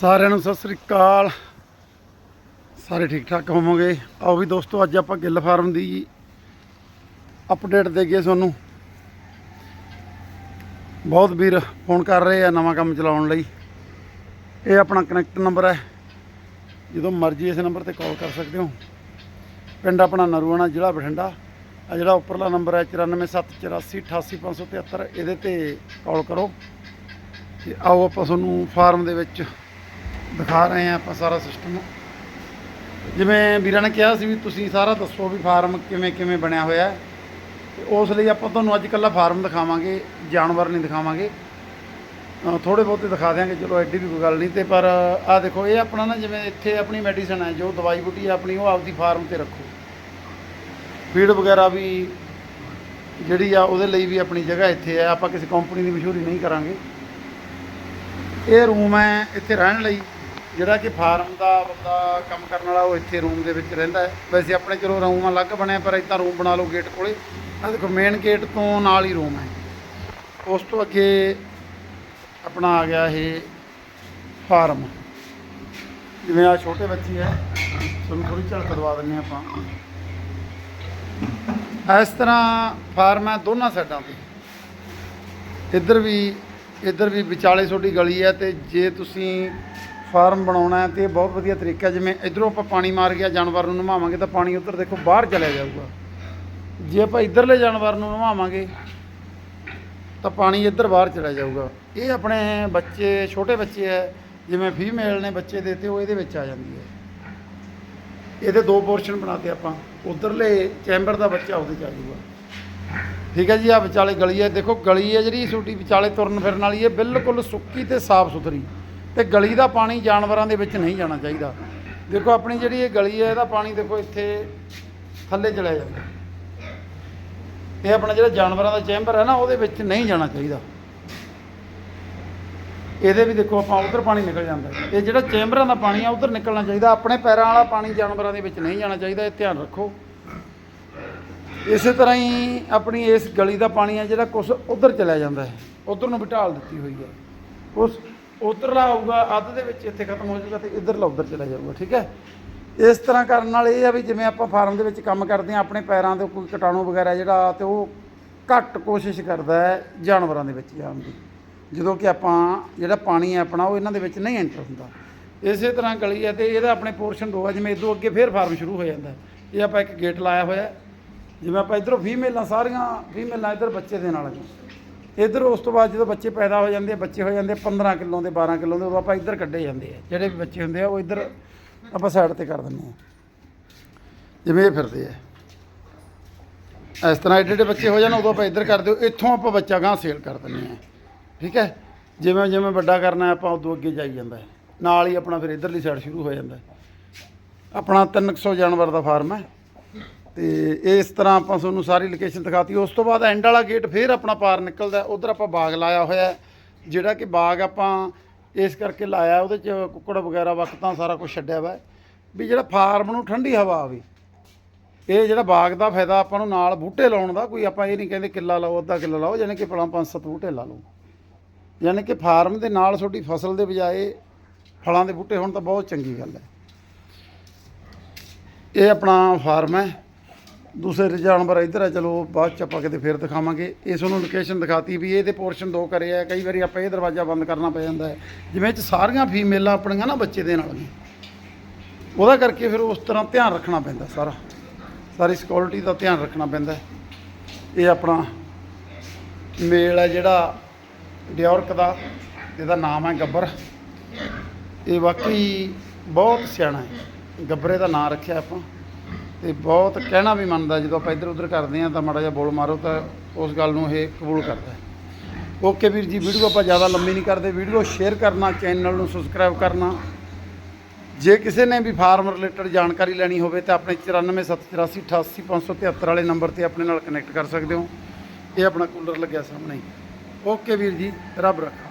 ਸਾਰਿਆਂ ਨੂੰ ਸਤਿ ਸ੍ਰੀ ਅਕਾਲ। ਸਾਰੇ ਠੀਕ ਠਾਕ ਹੋਵੋਗੇ? ਆਓ ਵੀ ਦੋਸਤੋ, ਅੱਜ ਆਪਾਂ ਗਿੱਲ ਫਾਰਮ ਦੀ ਅਪਡੇਟ ਦੇਗੇ ਤੁਹਾਨੂੰ। ਬਹੁਤ ਵੀਰ ਫੋਨ ਕਰ ਰਹੇ ਆ ਨਵਾਂ ਕੰਮ ਚਲਾਉਣ ਲਈ। ਇਹ ਆਪਣਾ ਕਨੈਕਟ ਨੰਬਰ ਹੈ। ਜਦੋਂ ਮਰਜ਼ੀ ਇਸ ਨੰਬਰ ਤੇ ਕਾਲ ਕਰ ਸਕਦੇ ਹੋ। ਪਿੰਡ ਆਪਣਾ ਨਰੂਆਣਾ, ਜ਼ਿਲ੍ਹਾ ਬਠਿੰਡਾ। ਆ ਜਿਹੜਾ ਉੱਪਰਲਾ ਨੰਬਰ ਹੈ 9474888573 ਇਹਦੇ ਤੇ ਕਾਲ ਕਰੋ। ਤੇ ਆਓ ਆਪਾਂ ਤੁਹਾਨੂੰ ਫਾਰਮ ਦੇ ਵਿੱਚ ਦਿਖਾ ਰਹੇ ਹਾਂ ਆਪਾਂ ਸਾਰਾ ਸਿਸਟਮ ਜਿਵੇਂ ਵੀਰਾਂ ਨੇ ਕਿਹਾ ਸੀ ਵੀ ਤੁਸੀਂ ਸਾਰਾ ਦੱਸੋ ਵੀ ਫਾਰਮ ਕਿਵੇਂ ਕਿਵੇਂ ਬਣਿਆ ਹੋਇਆ ਹੈ। ਤੇ ਉਸ ਲਈ ਆਪਾਂ ਤੁਹਾਨੂੰ ਅੱਜ ਕੱਲਾ ਫਾਰਮ ਦਿਖਾਵਾਂਗੇ ਜਾਨਵਰ ਨਹੀਂ ਦਿਖਾਵਾਂਗੇ। ਅ, ਥੋੜੇ ਬਹੁਤੇ ਦਿਖਾ ਦਿਆਂਗੇ ਚਲੋ ਐਡੀ ਵੀ ਕੋਈ ਗੱਲ ਨਹੀਂ। ਤੇ ਪਰ ਆਹ ਦੇਖੋ ਇਹ ਆਪਣਾ ਨਾ ਜਿਵੇਂ ਇੱਥੇ ਆਪਣੀ ਮੈਡੀਸਨ ਹੈ ਜੋ ਦਵਾਈ ਬੂਟੀ ਹੈ ਆਪਣੀ ਉਹ ਆਪਦੀ ਫਾਰਮ ਤੇ ਰੱਖੋ। ਫੀਡ ਵਗੈਰਾ ਵੀ ਜਿਹੜੀ ਆ ਉਹਦੇ ਲਈ ਵੀ ਆਪਣੀ ਜਗ੍ਹਾ ਇੱਥੇ ਹੈ। ਆਪਾਂ ਕਿਸੇ ਕੰਪਨੀ ਦੀ ਮਸ਼ਹੂਰੀ ਨਹੀਂ ਕਰਾਂਗੇ। ਇਹ ਰੂਮ ਹੈ ਇੱਥੇ ਰਹਿਣ ਲਈ। ਜਿਹੜਾ ਕਿ ਫਾਰਮ ਦਾ ਬੰਦਾ ਕੰਮ ਕਰਨ ਵਾਲਾ ਉਹ ਇੱਥੇ ਰੂਮ ਦੇ ਵਿੱਚ ਰਹਿੰਦਾ ਹੈ। ਵੈਸੇ ਆਪਣੇ ਚਲੋ ਰੂਮ ਅਲੱਗ ਬਣਿਆ, ਪਰ ਇੱਦਾਂ ਰੂਮ ਬਣਾ ਲਓ ਗੇਟ ਕੋਲੇ। ਆ ਦੇਖੋ ਮੇਨ ਗੇਟ ਤੋਂ ਨਾਲ ਹੀ ਰੂਮ ਹੈ। ਉਸ ਤੋਂ ਅੱਗੇ ਆਪਣਾ ਆ ਗਿਆ ਇਹ ਫਾਰਮ। ਜਿਵੇਂ ਆ ਛੋਟੇ ਬੱਚੇ ਹੈ, ਤੁਹਾਨੂੰ ਥੋੜੀ ਝਲਕ ਦਵਾ ਦਿੰਨੇ ਆਪਾਂ। ਇਸ ਤਰ੍ਹਾਂ ਫਾਰਮ ਹੈ ਦੋਨਾਂ ਸਾਈਡਾਂ ਤੇ। ਇੱਧਰ ਵੀ ਇੱਧਰ ਵੀ ਵਿਚਾਲੇ ਛੋਟੀ ਗਲੀ ਹੈ ਤੇ ਜੇ ਤੁਸੀਂ ਫਾਰਮ ਬਣਾਉਣਾ ਹੈ ਤੇ ਇਹ ਬਹੁਤ ਵਧੀਆ ਤਰੀਕਾ ਜਿਵੇਂ ਇਧਰੋਂ ਆਪਾਂ ਪਾਣੀ ਮਾਰ ਗਿਆ ਜਾਨਵਰ ਨੂੰ ਨਵਾਵਾਂਗੇ ਤਾਂ ਪਾਣੀ ਉੱਧਰ ਦੇਖੋ ਬਾਹਰ ਚਲਿਆ ਜਾਊਗਾ। ਜੇ ਆਪਾਂ ਇੱਧਰਲੇ ਜਾਨਵਰ ਨੂੰ ਨਵਾਵਾਂਗੇ ਤਾਂ ਪਾਣੀ ਇੱਧਰ ਬਾਹਰ ਚਲਾ ਜਾਊਗਾ। ਇਹ ਆਪਣੇ ਬੱਚੇ, ਛੋਟੇ ਬੱਚੇ ਹੈ, ਜਿਵੇਂ ਫੀਮੇਲ ਨੇ ਬੱਚੇ ਦੇਤੇ ਉਹ ਇਹਦੇ ਵਿੱਚ ਆ ਜਾਂਦੀ ਹੈ। ਇਹਦੇ ਦੋ ਪੋਰਸ਼ਨ ਬਣਾਤੇ ਆਪਾਂ। ਉਧਰਲੇ ਚੈਂਬਰ ਦਾ ਬੱਚਾ ਉਹਦੇ ਚ ਆ ਜਾਊਗਾ। ਠੀਕ ਹੈ ਜੀ ਆ ਵਿਚਾਲੇ ਗਲੀ ਹੈ। ਦੇਖੋ ਗਲੀ ਹੈ ਜਿਹੜੀ, ਛੋਟੀ ਵਿਚਾਲੇ ਤੁਰਨ ਫਿਰਨ ਵਾਲੀ ਹੈ। ਬਿਲਕੁਲ ਸੁੱਕੀ ਤੇ ਸਾਫ਼ ਸੁਥਰੀ। ਤੇ ਗਲੀ ਦਾ ਪਾਣੀ ਜਾਨਵਰਾਂ ਦੇ ਵਿੱਚ ਨਹੀਂ ਜਾਣਾ ਚਾਹੀਦਾ। ਦੇਖੋ, ਆਪਣੀ ਜਿਹੜੀ ਇਹ ਗਲੀ ਹੈ, ਇਹਦਾ ਪਾਣੀ ਦੇਖੋ, ਇੱਥੇ ਥੱਲੇ ਚਲਿਆ ਜਾਂਦਾ। ਇਹ ਆਪਣਾ ਜਿਹੜਾ ਜਾਨਵਰਾਂ ਦਾ ਚੈਂਬਰ ਹੈ ਨਾ, ਉਹਦੇ ਵਿੱਚ ਨਹੀਂ ਜਾਣਾ ਚਾਹੀਦਾ। ਇਹਦੇ ਵੀ ਦੇਖੋ, ਆਪਾਂ ਉਧਰ ਪਾਣੀ ਨਿਕਲ ਜਾਂਦਾ। ਇਹ ਜਿਹੜਾ ਚੈਂਬਰਾਂ ਦਾ ਪਾਣੀ ਆ, ਉਧਰ ਨਿਕਲਣਾ ਚਾਹੀਦਾ। ਆਪਣੇ ਪੈਰਾਂ ਵਾਲਾ ਪਾਣੀ ਜਾਨਵਰਾਂ ਦੇ ਵਿੱਚ ਨਹੀਂ ਜਾਣਾ ਚਾਹੀਦਾ, ਇਹ ਧਿਆਨ ਰੱਖੋ। ਇਸੇ ਤਰ੍ਹਾਂ ਹੀ ਆਪਣੀ ਇਸ ਗਲੀ ਦਾ ਪਾਣੀ ਹੈ ਜਿਹੜਾ ਕੁਛ ਉਧਰ ਚਲਿਆ ਜਾਂਦਾ ਹੈ। ਉਧਰ ਨੂੰ ਵੀ ਢਾਲ ਦਿੱਤੀ ਹੋਈ ਹੈ। ਉਸ ਉਧਰਲਾ ਆਊਗਾ, ਅੱਧ ਦੇ ਵਿੱਚ ਇੱਥੇ ਖਤਮ ਹੋ ਜਾਊਗਾ ਤੇ ਇਧਰਲਾ ਉਧਰ ਚਲਾ ਜਾਊਗਾ, ਠੀਕ ਹੈ? ਇਸ ਤਰ੍ਹਾਂ ਕਰਨ ਨਾਲ ਇਹ ਆ ਵੀ ਜਿਵੇਂ ਆਪਾਂ ਫਾਰਮ ਦੇ ਵਿੱਚ ਕੰਮ ਕਰਦੇ ਆ ਆਪਣੇ ਪੈਰਾਂ ਤੇ ਕੋਈ ਕੀਟਾਣੂ ਵਗੈਰਾ ਜਿਹੜਾ ਤੇ ਉਹ ਘੱਟ ਕੋਸ਼ਿਸ਼ ਕਰਦਾ ਹੈ ਜਾਨਵਰਾਂ ਦੇ ਵਿੱਚ ਜਾਣ ਦੀ। ਜਦੋਂ ਕਿ ਆਪਾਂ ਜਿਹੜਾ ਪਾਣੀ ਹੈ ਆਪਣਾ, ਉਹ ਇਹਨਾਂ ਦੇ ਵਿੱਚ ਨਹੀਂ ਐਂਟਰ ਹੁੰਦਾ। ਇਸੇ ਤਰ੍ਹਾਂ ਗਲੀ ਹੈ ਤੇ ਇਹਦਾ ਆਪਣੇ ਪੋਰਸ਼ਨ ਦੋ ਆ, ਜਿਵੇਂ ਇਦੋਂ ਅੱਗੇ ਫੇਰ ਫਾਰਮ ਸ਼ੁਰੂ ਹੋ ਜਾਂਦਾ ਇਹ ਆਪਾਂ ਇੱਕ ਗੇਟ ਲਾਇਆ ਹੋਇਆ ਜਿਵੇਂ ਆਪਾਂ ਇਧਰੋਂ ਫੀਮੇਲਾਂ ਸਾਰੀਆਂ ਫੀਮੇਲਾਂ ਇਧਰ ਬੱਚੇ ਦੇ ਨਾਲ ਨੇ ਇਧਰ ਉਸ ਤੋਂ ਬਾਅਦ ਜਦੋਂ ਬੱਚੇ ਪੈਦਾ ਹੋ ਜਾਂਦੇ ਆ, ਬੱਚੇ ਹੋ ਜਾਂਦੇ ਆ 15 ਕਿਲੋ ਦੇ 12 ਕਿਲੋ ਦੇ, ਉਦੋਂ ਆਪਾਂ ਇਧਰ ਕੱਢੇ ਜਾਂਦੇ ਆ। ਜਿਹੜੇ ਵੀ ਬੱਚੇ ਹੁੰਦੇ ਆ, ਉਹ ਇਧਰ ਆਪਾਂ ਸਾਈਡ ਤੇ ਕਰ ਦਿੰਦੇ ਆ। ਜਿਵੇਂ ਇਹ ਫਿਰਦੇ ਆ। ਇਸ ਤਰ੍ਹਾਂ ਏਡੇ ਏਡੇ ਬੱਚੇ ਹੋ ਜਾਣ, ਉਦੋਂ ਆਪਾਂ ਇੱਧਰ ਕਰ ਦਿਓ ਇੱਥੋਂ ਆਪਾਂ ਬੱਚਾ ਗਾਂ ਸੇਲ ਕਰ ਦਿੰਦੇ ਆ। ਠੀਕ ਹੈ? ਜਿਵੇਂ ਜਿਵੇਂ ਵੱਡਾ ਕਰਨਾ ਆਪਾਂ ਉਦੋਂ ਅੱਗੇ ਜਾਈ ਜਾਂਦਾ ਨਾਲ ਹੀ ਆਪਣਾ ਫਿਰ ਇਧਰਲੀ ਸਾਈਡ ਸ਼ੁਰੂ ਹੋ ਜਾਂਦਾ ਹੈ। ਆਪਣਾ 300 ਜਾਨਵਰ ਦਾ ਫਾਰਮ ਹੈ। ਤੇ ਇਸ ਤਰ੍ਹਾਂ ਆਪਾਂ ਤੁਹਾਨੂੰ ਸਾਰੀ ਲੋਕੇਸ਼ਨ ਦਿਖਾਤੀ। ਉਸ ਤੋਂ ਬਾਅਦ ਐਂਡ ਵਾਲਾ ਗੇਟ ਫੇਰ ਆਪਣਾ ਪਾਰ ਨਿਕਲਦਾ ਉਧਰ ਆਪਾਂ ਬਾਗ ਲਾਇਆ ਹੋਇਆ ਜਿਹੜਾ ਕਿ ਬਾਗ ਆਪਾਂ ਇਸ ਕਰਕੇ ਲਾਇਆ, ਉਹਦੇ ਚ ਕੁੱਕੜ ਵਗੈਰਾ, ਵਕਤਾਂ ਸਾਰਾ ਕੁਝ ਛੱਡਿਆ ਵਾ ਵੀ ਜਿਹੜਾ ਫਾਰਮ ਨੂੰ ਠੰਡੀ ਹਵਾ ਆਵੇ, ਇਹ ਜਿਹੜਾ ਬਾਗ ਦਾ ਫਾਇਦਾ ਆਪਾਂ ਨੂੰ ਨਾਲ ਬੂਟੇ ਲਾਉਣ ਦਾ, ਕੋਈ ਆਪਾਂ ਇਹ ਨਹੀਂ ਕਹਿੰਦੇ ਕਿੱਲਾ ਲਾਓ, ਅੱਧਾ ਕਿੱਲਾ ਲਾਓ, ਯਾਨੀ ਕਿ ਪਲਾਂ ਪੰਜ ਸੱਤ ਬੂਟੇ ਲਾ ਲਓ। ਯਾਨੀ ਕਿ ਫਾਰਮ ਦੇ ਨਾਲ ਤੁਹਾਡੀ ਫਸਲ ਦੇ ਬਜਾਏ ਫਲਾਂ ਦੇ ਬੂਟੇ ਹੋਣ ਤਾਂ ਬਹੁਤ ਚੰਗੀ ਗੱਲ ਹੈ। ਇਹ ਆਪਣਾ ਫਾਰਮ ਹੈ। ਦੂਸਰੇ ਜਾਨਵਰ ਇੱਧਰ ਹੈ ਚਲੋ ਬਾਅਦ ਚ ਆਪਾਂ ਕਿਤੇ ਫੇਰ ਦਿਖਾਵਾਂਗੇ। ਇਸ ਨੂੰ ਲੋਕੇਸ਼ਨ ਦਿਖਾਤੀ ਵੀ ਇਹਦੇ ਪੋਰਸ਼ਨ ਦੋ ਕਰੇ ਆ। ਕਈ ਵਾਰੀ ਆਪਾਂ ਇਹ ਦਰਵਾਜ਼ਾ ਬੰਦ ਕਰਨਾ ਪੈ ਜਾਂਦਾ ਹੈ। ਜਿਵੇਂ ਚ ਸਾਰੀਆਂ ਫੀਮੇਲਾਂ ਆਪਣੀਆਂ ਨਾ ਬੱਚੇ ਦੇ ਨਾਲ ਉਹਦਾ ਕਰਕੇ ਫਿਰ ਉਸ ਤਰ੍ਹਾਂ ਧਿਆਨ ਰੱਖਣਾ ਪੈਂਦਾ ਸਾਰਾ। ਸਾਰੀ ਸਿਕਿਉਰਿਟੀ ਦਾ ਧਿਆਨ ਰੱਖਣਾ ਪੈਂਦਾ ਇਹ ਆਪਣਾ ਮੇਲ ਹੈ ਜਿਹੜਾ, ਡਿਓਰਕ ਦਾ, ਇਹਦਾ ਨਾਮ ਹੈ ਗੱਬਰ। ਇਹ ਵਾਕਈ ਬਹੁਤ ਸਿਆਣਾ ਹੈ। ਗੱਬਰੇ ਦਾ ਨਾਮ ਰੱਖਿਆ ਆਪਾਂ। ਤੇ ਬਹੁਤ ਕਹਿਣਾ ਵੀ ਮੰਨਦਾ, ਜਦੋਂ ਆਪਾਂ ਇੱਧਰ ਉੱਧਰ ਕਰਦੇ ਆ ਤਾਂ ਮਾੜਾ ਜਿਹਾ ਬੋਲ ਮਾਰੋ ਤਾਂ ਉਸ ਗੱਲ ਨੂੰ ਇਹ ਕਬੂਲ ਕਰਦਾ ਓਕੇ ਵੀਰ ਜੀ, ਵੀਡੀਓ ਆਪਾਂ ਜ਼ਿਆਦਾ ਲੰਮੀ ਨਹੀਂ ਕਰਦੇ। ਵੀਡੀਓ ਸ਼ੇਅਰ ਕਰਨਾ, ਚੈਨਲ ਨੂੰ ਸਬਸਕ੍ਰਾਈਬ ਕਰਨਾ। ਜੇ ਕਿਸੇ ਨੇ ਵੀ ਫਾਰਮ ਰਿਲੇਟਡ ਜਾਣਕਾਰੀ ਲੈਣੀ ਹੋਵੇ ਤਾਂ ਆਪਣੇ 9474888573 ਵਾਲੇ ਨੰਬਰ ਤੇ ਆਪਣੇ ਨਾਲ ਕਨੈਕਟ ਕਰ ਸਕਦੇ ਹੋ। ਇਹ ਆਪਣਾ ਕੂਲਰ ਲੱਗਿਆ ਸਾਹਮਣੇ। ਓਕੇ ਵੀਰ ਜੀ, ਰੱਬ ਰੱਖਾ।